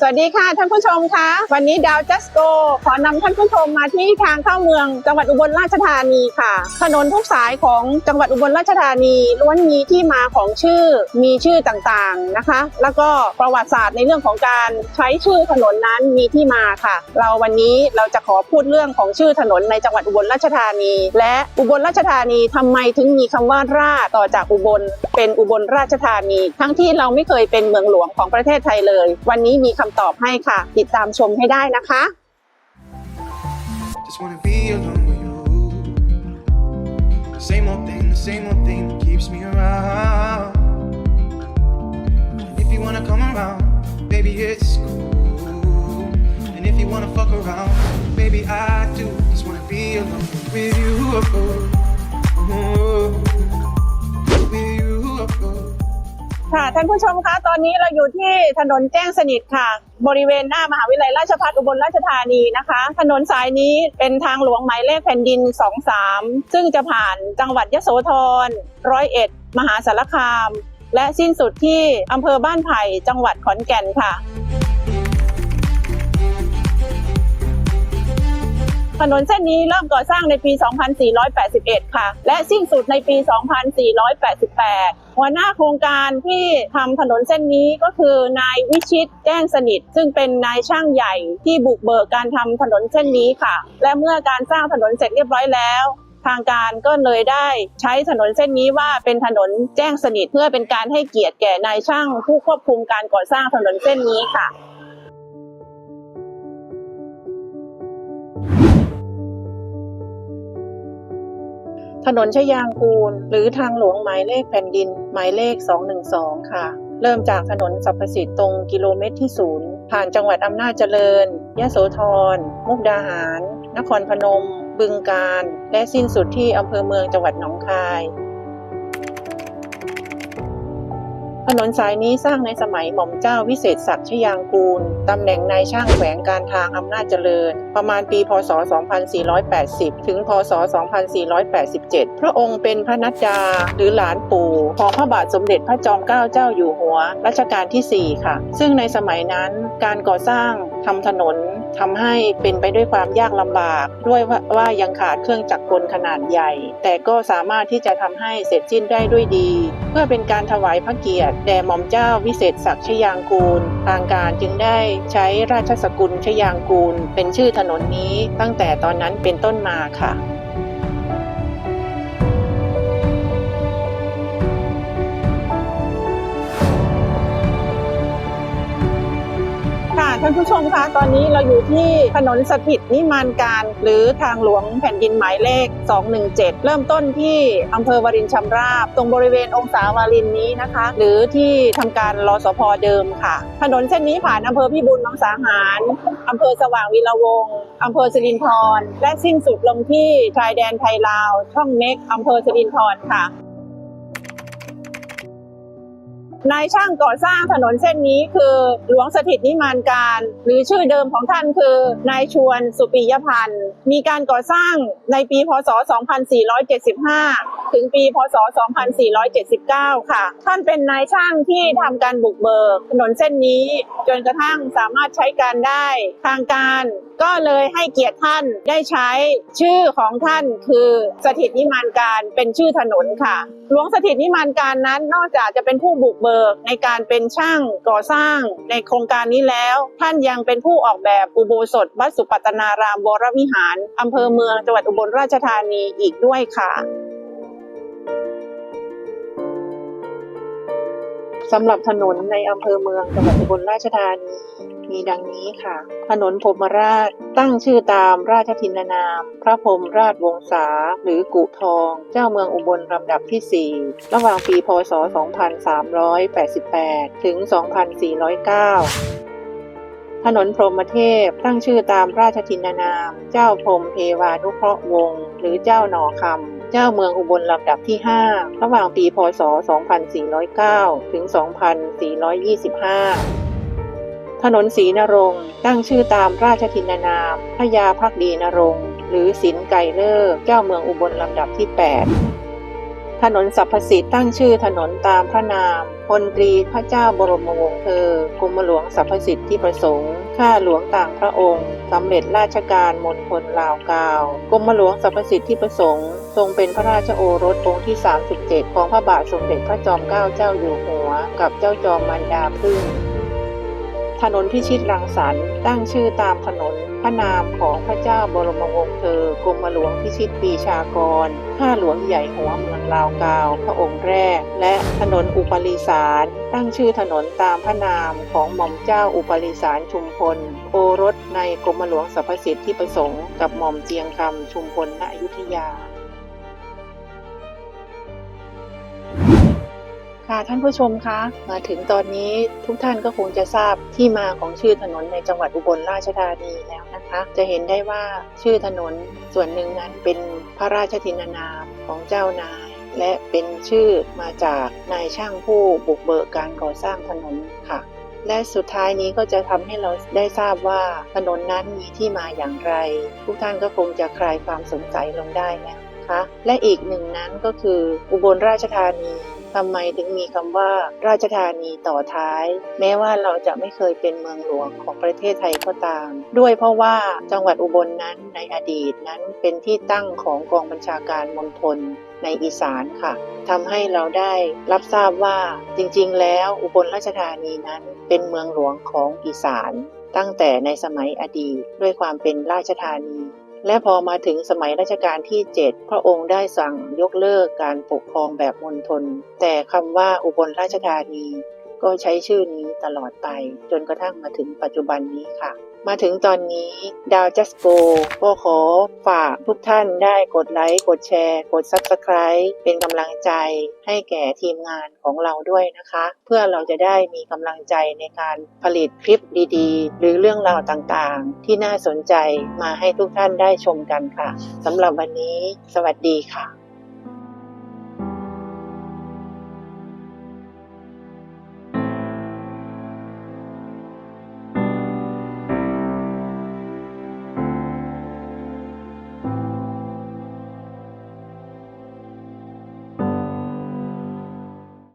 สวัสดีค่ะท่านผู้ชมคะวันนี้ดาวจัสโกขอนำท่านผู้ชมมาที่ทางเข้าเมือง จังหวัดอุบลราชธานีค่ะ ถนนทุกสายของจังหวัดอุบลราชธานีล้วนมีที่มาของชื่อมีชื่อต่างๆนะคะ แล้วก็ประวัติศาสตร์ในเรื่องของการใช้ชื่อถนนนั้นมีที่มาค่ะ เราวันนี้เราจะขอพูดเรื่องของชื่อถนนในจังหวัดอุบลราชธานี และอุบลราชธานีทำไมถึงมีคำว่าราชต่อจากอุบลเป็นอุบลราชธานี ทั้งที่เราไม่เคยเป็นเมืองหลวงของประเทศไทยเลย วันนี้มีคำตอบให้ค่ะ ติดตามชมให้ได้นะคะ Just wanna be alone with you. The same old thing, the same old thing that keeps me around. If you wanna come around, baby, it's cool. And if you wanna fuck around, baby, I do. Just wanna be alone with you. ค่ะท่านผู้ชมคะตอนนี้เราอยู่ที่ถนนแจ้งสนิทค่ะ บริเวณหน้ามหาวิทยาลัยราชภัฏอุบลราชธานีนะคะ ถนนสายนี้เป็นทางหลวงหมายเลขแผ่นดิน 23 ซึ่งจะผ่านจังหวัดยโสธรร้อยเอ็ดมหาสารคาม และสิ้นสุดที่อำเภอบ้านไผ่จังหวัดขอนแก่นค่ะ ถนนเส้นนี้เริ่มก่อสร้างในปี 2481 ค่ะ และสิ้นสุดในปี 2488 หัวหน้าโครงการที่ทำถนนเส้นนี้ก็คือนายวิชิตแจ้งสนิท ซึ่งเป็นนายช่างใหญ่ที่บุกเบิกการทำถนนเส้นนี้ค่ะ และเมื่อการสร้างถนนเสร็จเรียบร้อยแล้วทางการก็เลยได้ใช้ถนนเส้นนี้ว่าเป็นถนนแจ้งสนิทเพื่อเป็นการให้เกียรติแก่นายช่างผู้ควบคุมการก่อสร้างถนนเส้นนี้ค่ะ ถนนชยางกูล หรือทางหลวงหมายเลขแผ่นดิน หมายเลข 212 ค่ะ เริ่มจากถนนสัพสิทธิ์ตรงกิโลเมตรที่ศูนย์ผ่านจังหวัดอำนาจเจริญ ยะโสธร มุกดาหาร นครพนม บึงกาฬ และสิ้นสุดที่อำเภอเมืองจังหวัดหนองคาย ถนนสายนี้สร้างในสมัยหม่อมเจ้าวิเศษศักดิ์ชยางกูล ตำแหน่งนายช่างแขวงการทางอำนาจเจริญ ประมาณปี พศ 2480 ถึง พศ 2487 พระองค์เป็นพระนัดดาหรือหลานปู่ของพระบาทสมเด็จพระจอมเกล้าเจ้าอยู่หัวรัชกาลที่ 4 ค่ะ ซึ่งในสมัยนั้นการก่อสร้างทำถนน ทำให้เป็นไปด้วยความยากลำบาก ด้วยว่าว่ายังขาดเครื่องจักรกลขนาดใหญ่ แต่ก็สามารถที่จะทำให้เสร็จสิ้นได้ด้วยดี เพื่อเป็นการถวายพระเกียรติแด่หม่อมเจ้าวิเศษศักดิ์ชยางกูล ทางการจึงได้ใช้ราชสกุลชยางกูล เป็นชื่อถนนนี้ตั้งแต่ตอนนั้นเป็นต้นมาค่ะ ท่านผู้ชมคะตอนนี้เราอยู่ที่ถนนสถิตนิมานการ หรือทางหลวงแผ่นดินหมายเลข 217 เริ่มต้นที่อำเภอวารินชำราบ ตรงบริเวณองศาวารินนี้นะคะ หรือที่ทำการรอสพเดิมค่ะ ถนนเส้นนี้ผ่านอำเภอพิบูลมังสาหารอำเภอสว่างวีระวงศ์อำเภอสิรินธรและสิ้นสุดลงที่ชายแดนไทยลาว ช่องเม็กอำเภอสิรินธรค่ะ นายช่างก่อสร้างถนนเส้นนี้คือหลวงสถิตนิมานการ หรือชื่อเดิมของท่านคือนายชวนสุปิยพันธ์ มีการก่อสร้างในปีพศ 2475ถึงปี พศ 2479 ค่ะ ท่านเป็นนายช่างที่ทำการบุกเบิกถนนเส้นนี้ จนกระทั่งสามารถใช้การได้ทางการ ก็เลยให้เกียรติท่านได้ใช้ชื่อของท่านคือสถิตนิมานการเป็นชื่อถนนค่ะ หลวงสถิตนิมานการนั้นนอกจากจะเป็นผู้บุกเบิกในการเป็นช่างก่อสร้างในโครงการนี้แล้ว ท่านยังเป็นผู้ออกแบบอุโบสถวัดสุปัตตนารามวรวิหารอำเภอเมืองจังหวัดอุบลราชธานีอีกด้วยค่ะ สำหรับถนนในอำเภอเมืองจังหวัดอุบลราชธานีมีดังนี้ค่ะ ถนนพรหมราชตั้งชื่อตามราชทินนาม พระพรหมราชวงศาหรือกุทอง เจ้าเมืองอุบลลำดับที่ 4 ระหว่างปีพศ 2388 ถึง 2409ถนนพรหมเทพตั้งชื่อตามราชทินนาม เจ้าพรหมเทวานุเคราะห์วงศ์หรือเจ้าหนอคำ เจ้าเมืองอุบลลำดับที่ 5 ระหว่างปีพศ 2409 ถึง 2425 ถนนศรีนรงค์ตั้งชื่อตามราชทินนามพระยาพักดีนรงค์หรือสินไกเลิกเจ้าเมืองอุบลลำดับที่ 8 ถนนสรรพสิทธิ์ตั้งชื่อถนนตามพระนาม พลตรีพระเจ้าบรมวงศ์เธอกรมหลวงสรรพสิทธิประสงค์ข้าหลวงต่างพระองค์สำเร็จราชการมณฑลลาวกาวกรมหลวงสรรพสิทธิประสงค์ ทรงเป็นพระราชโอรสองค์ที่ 37 ของพระบาทสมเด็จพระจอมเกล้าเจ้าอยู่หัว กับเจ้าจอมมันดาพึ่ง ถนนพิชิตรังสรรค์ตั้งชื่อตามถนนพระนามของพระเจ้าบรมวงศ์เธอกรมหลวงพิชิตปีชากร ข้าหลวงใหญ่หัวเมืองลาวกาว พระองค์แรก และถนนอุปริสาร ตั้งชื่อถนนตามพระนามของหม่อมเจ้าอุปริสารชุมพล โอรสในกรมหลวงสรรพสิทธิประสงค์กับหม่อมเจียงคำชุมพลณอยุธยา ค่ะท่านผู้ชมคะ มาถึงตอนนี้ทุกท่านก็คงจะทราบที่มาของชื่อถนนในจังหวัดอุบลราชธานีแล้วนะคะ จะเห็นได้ว่าชื่อถนนส่วนหนึ่งนั้นเป็นพระราชทินานามของเจ้านาย และเป็นชื่อมาจากนายช่างผู้บุกเบิกการก่อสร้างถนนค่ะและสุดท้ายนี้ก็จะทำให้เราได้ทราบว่าถนนนั้นมีที่มาอย่างไร ทุกท่านก็คงจะคลายความสงสัยลงได้แล้วนะคะและอีกหนึ่งนั้นก็คืออุบลราชธานี ทำไมถึงมีคำว่าราชธานีต่อท้าย แม้ว่าเราจะไม่เคยเป็นเมืองหลวงของประเทศไทยก็ตาม ด้วยเพราะว่าจังหวัดอุบลนั้นในอดีตนั้นเป็นที่ตั้งของกองบัญชาการมณฑลในอีสานค่ะทำให้เราได้รับทราบว่าจริงๆ แล้วอุบลราชธานีนั้นเป็นเมืองหลวงของอีสาน ตั้งแต่ในสมัยอดีตด้วยความเป็นราชธานี และพอมาถึงสมัยรัชกาลที่ 7 พระองค์ได้สั่งยกเลิกการปกครองแบบมณฑลแต่คำว่าอุบลราชธานีก็ใช้ชื่อนี้ ตลอดไป จนกระทั่งมาถึงปัจจุบันนี้ค่ะ มาถึงตอนนี้ดาวจัสโกก็ขอฝากทุกท่านได้กดไลค์ กดแชร์ กด Subscribe เป็นกำลังใจให้แก่ทีมงานของเราด้วยนะคะ เพื่อเราจะได้มีกำลังใจในการผลิตคลิปดีๆ หรือเรื่องราวต่างๆ ที่น่าสนใจมาให้ทุกท่านได้ชมกันค่ะสำหรับวันนี้ สวัสดีค่ะ